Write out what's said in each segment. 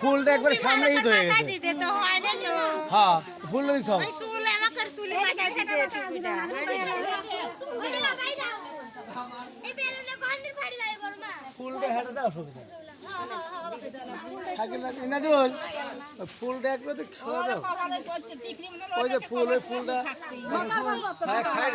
ফুলটা একবারে সামনে ঈদ হয়ে গেছে তো হয় হ্যাঁ ফুলটা দিতে হবে ফুলটা হেঁটে দাও সুবিধা ফুলটা একবারে তো দাও ওই যে ফুল ওই ফুলটা সাইড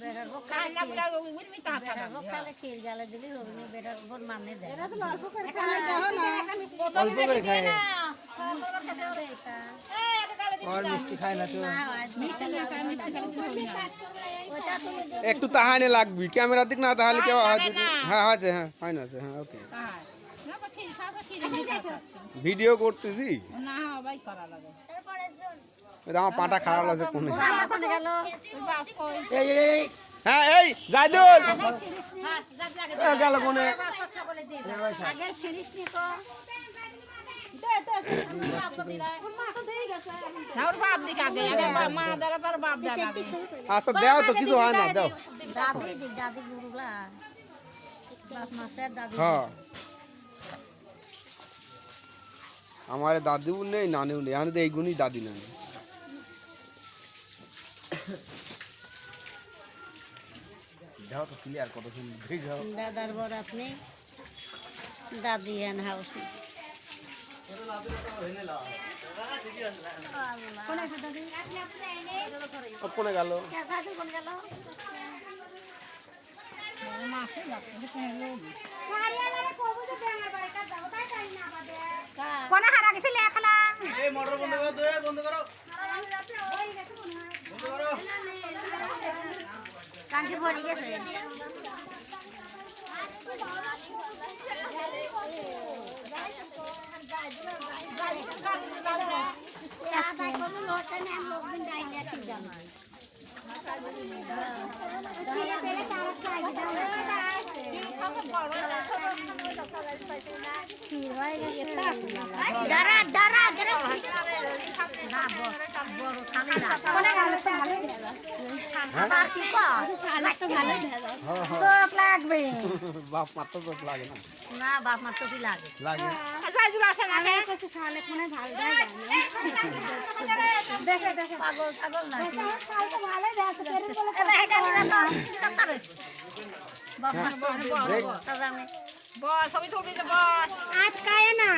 বকা কাল নি অল্প করে খায় না তো একটু তাহানে লাগবি। ক্যামেরা দিক না তাহলে কেউ হ্যাঁ আছে হ্যাঁ ফাইন আছে হ্যাঁ ওকে ভিডিও করতেছি। না ভাই করা লাগে। আমার পাটা খারাপ লাগছে কোনে এই এই, এই। হ্যাঁ এই জাইদুল। গেল কোনে? আচ্ছা দাও তো কিছু হয় না দাও। হ্যাঁ। আমার দাদিও নেই নানিও নেই। আমি তো এইগুলি দাদি নানি যাও তো ক্লিয়ার কত সুন্দর যাও। দাদার বর আপনি দাদি এন হাউস কোনে গেল? কোন হারা গেছে লেখালা কাঞ্চি ভরে গেছে। দাঁড়া দাঁড়া দাঁড়া। বড় খালি না পারছি তো চোখ লাগবে বাপ মাত্র তো লাগে না। না বাপ মা চোখই লাগে লাগে সাইজুল আসে না কে দেখে দেখে পাগল পাগল না এবার এটা নিয়ে তো বস সবই ছবি বস আটকায় না।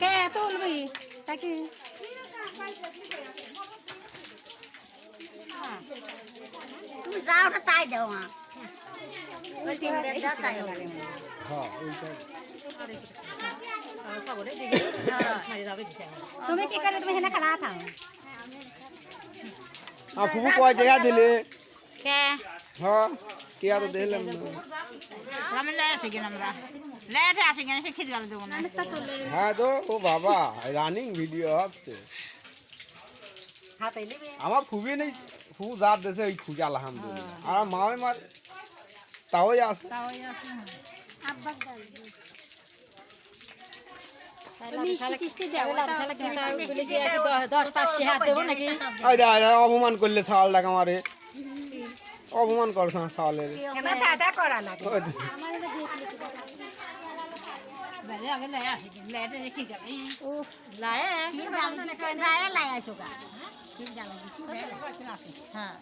কে তুলবি তাকে। তুমি যাও না তাই দাও হ্যাঁ ওইটা তুমি কি করে তুমি হেনা খেলা থাও আর ফুফু কয় টাকা দিলে কে হ্যাঁ কে আর দিলাম না আমি লেট আসি কিনা আমরা লেট আসি কিনা সে খিদ গেল দেবো না হ্যাঁ তো ও বাবা রানিং ভিডিও হচ্ছে হাতে নিবি আমার খুবই নেই ফুফু যা দেশে ওই খুঁজে আলহামদুলিল্লাহ আর আমার মাও মার তাও আছে আব্বা অপমান করলে ছাওয়ালটাকে আমারে। অপমান করছ না। হ্যাঁ।